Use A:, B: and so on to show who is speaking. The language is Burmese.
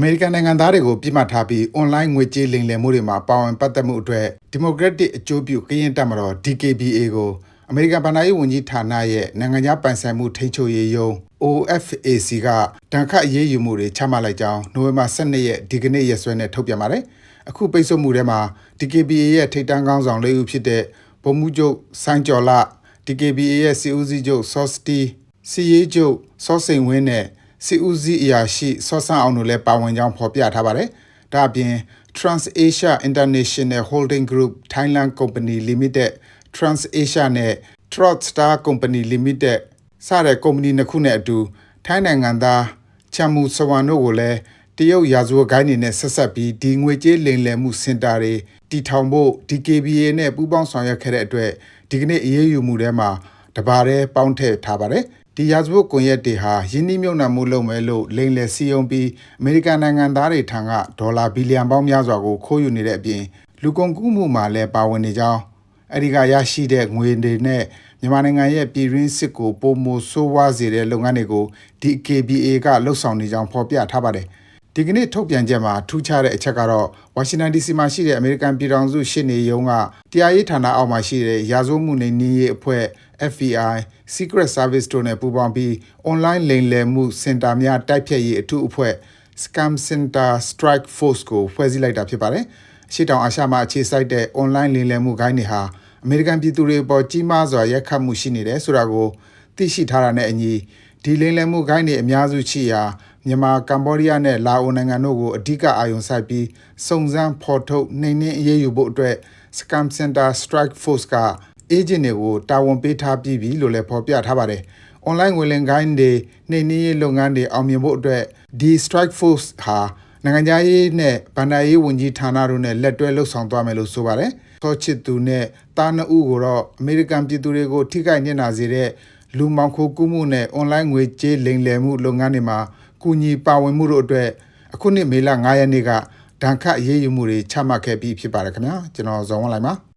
A: အမေရိကန်နိုင်ငံသားတွေကိုပြစ်မှတ်ထားပြီးအွန်လိုင်းငွေကြေးလိမ်လည်မှုတွေမှာပါဝင်ပတ်သက်မှုအတွက်ဒီမိုကရက်တစ်အကျိုးပြုကရင်တပ်မတော် DKBA ကိုအမေရိကန်ဗဏ္ဍာရေးဝန်ကြီးဌာနရဲ့နိုင်ငံခြားပိုင်ဆိုင်မှုထိန်းချုပ်ရေးယုံ OFAC ကတန်ခတ်အရေးယူမှုတွေချမှတ်လိုက်ကြောင်းနိုဝင်ဘာ12ရက်ဒီကနေ့ရက်စွဲနဲ့ထုတ်ပြန်ပါတယ်။အခုပိတ်ဆို့မှုထဲမှာ DKBA ရဲ့ထိပ်တန်းခေါင်းဆောင်လေးဦးဖြစ်တဲ့ဗိုလ်မှူးချုပ်ဆိုင်းကျော်လ DKBA ရဲ့စီဦးစီးချုပ်စောစတီစီရေးချုပ်စောစိန်ဝင်းနဲ့ စီဦးစီးအရာရှိစောဆန်းအောင်တို့လည်းပါဝင်ကြောင်းဖော်ပြထားပါတယ်။ဒါအပြင် TransAsia International Holding Group Thailand Company Limited TransAsia နဲ့ Trustar Company Limited စတဲ့ကုမ္ပဏီနှစ်ခုနဲ့အတူထိုင်းနိုင်ငံသားချမ်မူစဝမ်တို့ကိုလည်းတရုတ်ရာဇဝတ်ဂိုင်းတွေနဲ့ဆက်ဆက်ပြီးဒီငွေကြေးလိမ်လည်မှုစင်တာတွေတည်ထောင်ဖို့ DKBA နဲ့ပူးပေါင်းဆောင်ရွက်ခဲ့တဲ့အတွက်ဒီကနေ့အရေးယူမှုထဲမှာတပါးတည်းပေါင်းထည့်ထားပါတယ် ဒီရာဇဝတ်ကွန်ရက်တွေဟာယင်းနှိမ့်မြုံနှံမှုလုပ်မယ်လို့လိမ်လည်စီယုံပြီးအမေရိကန်နိုင်ငံသားတွေထံကဒေါ်လာဘီလီယံပေါင်းများစွာကိုခိုးယူနေတဲ့အပြင်လူကုန်ကူးမှုမှာလည်းပါဝင်နေကြောင်းအဲဒီကရရှိတဲ့ငွေတွေနဲ့မြန်မာနိုင်ငံရဲ့ပြည်တွင်းစစ်ကိုပုံမဆိုးဝါးစေတဲ့လုပ်ငန်းတွေကိုဒီ KBA ကလှုပ်ဆောင်နေကြောင်းဖော်ပြထားပါတယ်။ဒီကနေ့ထုတ်ပြန်ချက်မှာထူးခြားတဲ့အချက်ကတော့ဝါရှင်တန် DC မှာရှိတဲ့အမေရိကန်ပြည်ထောင်စုရှစ်နေရုံးကတရားရေးဌာနအောက်မှာရှိတဲ့ရာဇဝတ်မှုနေနည်းရေးအဖွဲ့ FBI Secret Service တို့နဲ့ပူးပေါင်းပြီး online လိမ်လည်မှုစင်တာများတိုက်ဖျက်ရေးအထူးအဖွဲ့ Scam Center Strike Force ကိုဖွဲ့စည်းလိုက်တာဖြစ်ပါတယ်။ရှေ့တောင်အာရှမှာအခြေစိုက်တဲ့ online လိမ်လည်မှုဂိုင်းတွေဟာအမေရိကန်ပြည်သူတွေအပေါ်ကြီးမားစွာရိုက်ခတ်မှုရှိနေတယ်ဆိုတာကိုသိရှိထားတာနဲ့အညီဒီလိမ်လည်မှုဂိုင်းတွေအများစုရှိရာမြန်မာကမ္ဘောဒီးယားနဲ့လာအိုနိုင်ငံတို့ကိုအဓိကအာရုံစိုက်ပြီးစုံစမ်းဖော်ထုတ်နှိမ်နင်းအရေးယူဖို့အတွက် Scam Center Strike Force က agent တွေကိုတာဝန်ပေးထားပြီးပြီလို့လည်းဖော်ပြထားပါတယ်။ online ငွေလင်ကိုင်းတွေနှိမ်နင်းရေးလုပ်ငန်းတွေအောင်မြင်ဖို့အတွက်ဒီ Strike Force ဟာနိုင်ငံခြားရေးနဲ့ဗန္ဒာရေးဝန်ကြီးဌာနတို့နဲ့လက်တွဲလှုပ်ဆောင်သွားမယ်လို့ဆိုပါတယ်။သောချစ်သူနဲ့တားနှစ်ဦးကိုတော့အမေရိကန်ပြည်သူတွေကိုထိခိုက်ညှဉ်းနာစေတဲ့လူမောင်ခိုကူးမှုနဲ့ online ငွေကြေးလိမ်လည်မှုလုပ်ငန်းတွေမှာကူညီပါဝင်မှုတို့အတွက်အခုနှစ်မေလ9ရက်နေ့ကဒဏ်ခတ်အရေးယူမှုတွေချမှတ်ခဲ့ပြီးဖြစ်ပါတယ်ခင်ဗျာကျွန်တော်ဇော်ဝင်းလိုက်ပါ